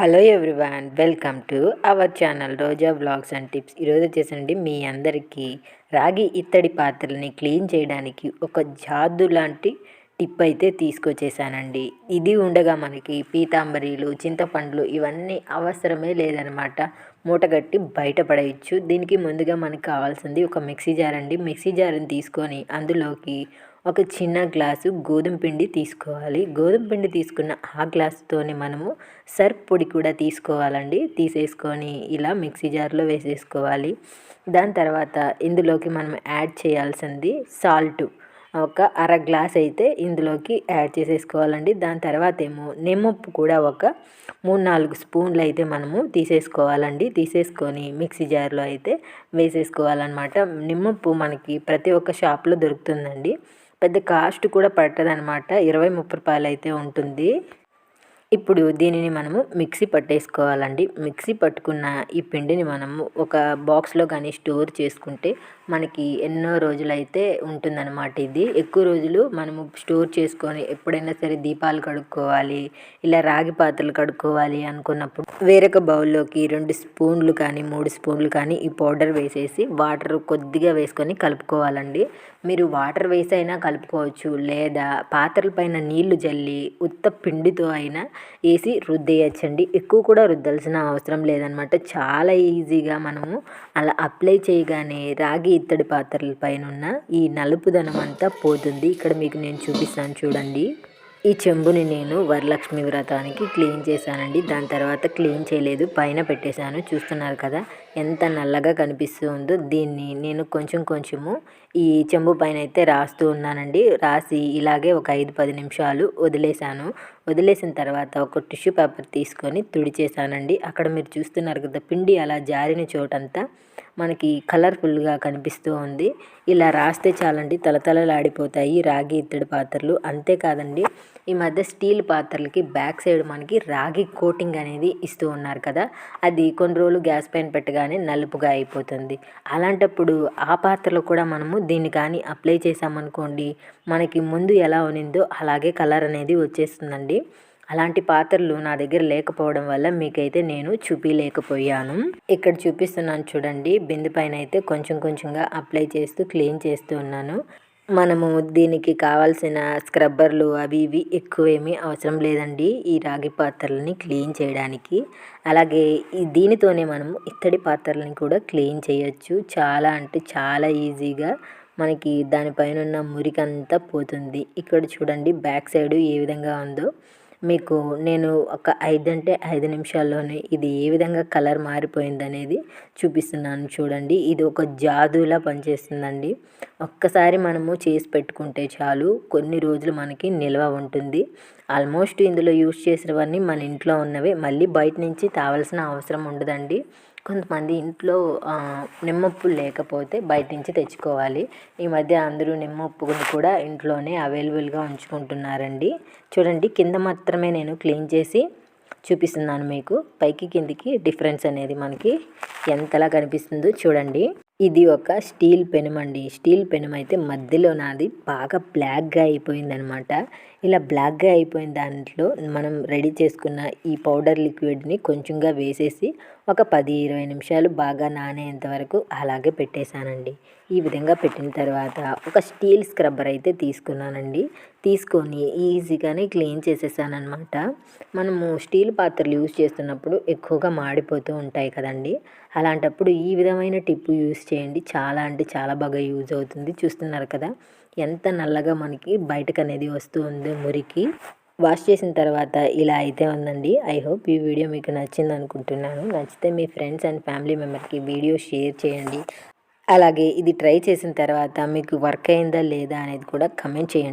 Hello everyone welcome to our channel Roja blogs and tips. ఈరోజు వచ్చేసండి మీ అందరికీ రాగి ఇత్తడి పాత్రలని క్లీన్ చేయడానికి ఒక జాదు లాంటి టిప్ అయితే తీసుకొచ్చేసానండి. ఇది ఉండగా మనకి పీతాంబరీలు చింతపండ్లు ఇవన్నీ అవసరమే లేదనమాట. మూటగట్టి బయటపడేయచ్చు దీనికి ముందుగా మనకు కావాల్సింది ఒక మిక్సీ జార్ అండి. మిక్సీ జార్ని తీసుకొని అందులోకి ఒక చిన్న గ్లాసు గోధుమ పిండి తీసుకోవాలి. గోధుమ పిండి తీసుకున్న ఆ గ్లాసుతోనే మనము సర్ఫ్ పొడి కూడా తీసుకోవాలండి. తీసేసుకొని ఇలా మిక్సీ జార్లో వేసేసుకోవాలి. దాని తర్వాత ఇందులోకి మనం యాడ్ చేయాల్సింది సాల్ట్. ఒక అర గ్లాస్ అయితే ఇందులోకి యాడ్ చేసేసుకోవాలండి. దాని తర్వాత ఏమో నిమ్మప్పు కూడా ఒక మూడు నాలుగు స్పూన్లు అయితే మనము తీసేసుకోవాలండి. తీసేసుకొని మిక్సీ జార్లో అయితే వేసేసుకోవాలన్నమాట. నిమ్మప్పు మనకి ప్రతి ఒక్క షాప్లో దొరుకుతుందండి. పెద్ద కాస్ట్ కూడా పట్టదనమాట ఇరవై ముప్పై రూపాయలు అయితే ఉంటుంది. ఇప్పుడు దీనిని మనము మిక్సీ పట్టేసుకోవాలండి. మిక్సీ పట్టుకున్న ఈ పిండిని మనము ఒక బాక్స్లో కానీ స్టోర్ చేసుకుంటే మనకి ఎన్నో రోజులైతే ఉంటుందన్నమాట ఇది. ఎక్కువ రోజులు మనము స్టోర్ చేసుకొని ఎప్పుడైనా సరే దీపాలు కడుక్కోవాలి ఇలా రాగి పాత్రలు కడుక్కోవాలి అనుకున్నప్పుడు వేరొక బౌల్లోకి రెండు స్పూన్లు కానీ మూడు స్పూన్లు కానీ ఈ పౌడర్ వేసేసి వాటర్ కొద్దిగా వేసుకొని కలుపుకోవాలండి. మీరు వాటర్ వేసి అయినా కలుపుకోవచ్చు. లేదా పాత్రల పైన నీళ్ళు జల్లి ఉత్త పిండితో అయినా వేసి రుద్దేయచ్చండి. ఎక్కువ కూడా రుద్దాల్సిన అవసరం లేదనమాట చాలా ఈజీగా మనము అలా అప్లై చేయగానే రాగి ఇత్తడి పాత్రల పైన ఉన్న ఈ నలుపుదనం అంతా పోతుంది. ఇక్కడ మీకు నేను చూపిస్తాను చూడండి. ఈ చెంబుని నేను వరలక్ష్మి వ్రతానికి క్లీన్ చేశానండి. దాని తర్వాత క్లీన్ చేయలేదు. పైన పెట్టేశాను. చూస్తున్నారు కదా ఎంత నల్లగా కనిపిస్తూ ఉందో దీన్ని నేను కొంచెం కొంచెము ఈ చెంబు పైన అయితే రాస్తూ ఉన్నానండి. రాసి ఇలాగే ఒక ఐదు పది నిమిషాలు వదిలేశాను. వదిలేసిన తర్వాత ఒక టిష్యూ పేపర్ తీసుకొని తుడిచేశానండి. అక్కడ మీరు చూస్తున్నారు కదా పిండి అలా జారిన చోటంతా మనకి కలర్ఫుల్గా కనిపిస్తూ ఉంది. ఇలా రాస్తే చాలండి తలతలలాడిపోతాయి రాగి ఇత్తడి పాత్రలు. అంతేకాదండి ఈ మధ్య స్టీల్ పాత్రలకి బ్యాక్ సైడ్ మనకి రాగి కోటింగ్ అనేది ఇస్తూ ఉన్నారు కదా. అది కొన్ని రోజులు గ్యాస్ పైన పెట్టగానే నలుపుగా అయిపోతుంది. అలాంటప్పుడు ఆ పాత్రలో కూడా మనము దీన్ని కానీ అప్లై చేసామనుకోండి మనకి ముందు ఎలా ఉన్నిందో అలాగే కలర్ అనేది వచ్చేస్తుందండి. అలాంటి పాత్రలు నా దగ్గర లేకపోవడం వల్ల మీకైతే నేను చూపించలేకపోయాను ఇక్కడ చూపిస్తున్నాను చూడండి. బిందు పైన అయితే కొంచెం కొంచెంగా అప్లై చేస్తూ క్లీన్ చేస్తూ ఉన్నాను. మనము దీనికి కావాల్సిన స్క్రబ్బర్లు అవి ఇవి ఎక్కువేమీ అవసరం లేదండి ఈ రాగి పాత్రలని క్లీన్ చేయడానికి. అలాగే ఈ దీనితోనే మనము ఇత్తడి పాత్రలని కూడా క్లీన్ చేయొచ్చు. చాలా అంటే చాలా ఈజీగా మనకి దానిపైన ఉన్న మురికంతా పోతుంది. ఇక్కడ చూడండి బ్యాక్ సైడ్ ఏ విధంగా ఉందో. మీకు నేను ఒక ఐదు అంటే ఐదు నిమిషాల్లోనే ఇది ఏ విధంగా కలర్ మారిపోయింది అనేది చూపిస్తున్నాను చూడండి. ఇది ఒక జాదులా పనిచేస్తుందండి. ఒక్కసారి మనము చేసి పెట్టుకుంటే చాలు కొన్ని రోజులు మనకి నిల్వ ఉంటుంది. ఆల్మోస్ట్ ఇందులో యూస్ చేసినవన్నీ మన ఇంట్లో ఉన్నవే. మళ్ళీ బయట నుంచి తావాల్సిన అవసరం ఉండదండి. కొంతమంది ఇంట్లో నిమ్మప్పు లేకపోతే బయట నుంచి తెచ్చుకోవాలి. ఈ మధ్య అందరూ నిమ్మప్పుని కూడా ఇంట్లోనే అవైలబుల్గా ఉంచుకుంటున్నారండి. చూడండి కింద మాత్రమే నేను క్లీన్ చేసి చూపిస్తున్నాను మీకు. పైకి కిందికి డిఫరెన్స్ అనేది మనకి ఎంతలా కనిపిస్తుందో చూడండి. ఇది ఒక స్టీల్ పెనం అండి. స్టీల్ పెనం అయితే మధ్యలో నాది బాగా బ్లాక్గా అయిపోయిందనమాట. ఇలా బ్లాక్గా అయిపోయిన దాంట్లో మనం రెడీ చేసుకున్న ఈ పౌడర్ లిక్విడ్ని కొంచెంగా వేసేసి ఒక పది ఇరవై నిమిషాలు బాగా నానేంత వరకు అలాగే పెట్టేశానండి. ఈ విధంగా పెట్టిన తర్వాత ఒక స్టీల్ స్క్రబ్బర్ అయితే తీసుకున్నానండి. తీసుకొని ఈజీగానే క్లీన్ చేసేసానమాట మనము స్టీల్ పాత్రలు యూజ్ చేస్తున్నప్పుడు ఎక్కువగా మాడిపోతూ ఉంటాయి కదండి. అలాంటప్పుడు ఈ విధమైన టిప్పు యూజ్ చేయండి. చాలా అంటే చాలా బాగా యూజ్ అవుతుంది. చూస్తున్నారు కదా ఎంత నల్లగా మనకి బయటకు అనేది వస్తూ ఉంది మురికి. వాష్ చేసిన తర్వాత ఇలా అయితే ఉందండి. ఐ హోప్ ఈ వీడియో మీకు నచ్చింది అనుకుంటున్నాను. నచ్చితే మీ ఫ్రెండ్స్ అండ్ ఫ్యామిలీ మెంబర్కి వీడియో షేర్ చేయండి. అలాగే ఇది ట్రై చేసిన తర్వాత మీకు వర్క్ అయిందా లేదా అనేది కూడా కమెంట్ చేయండి.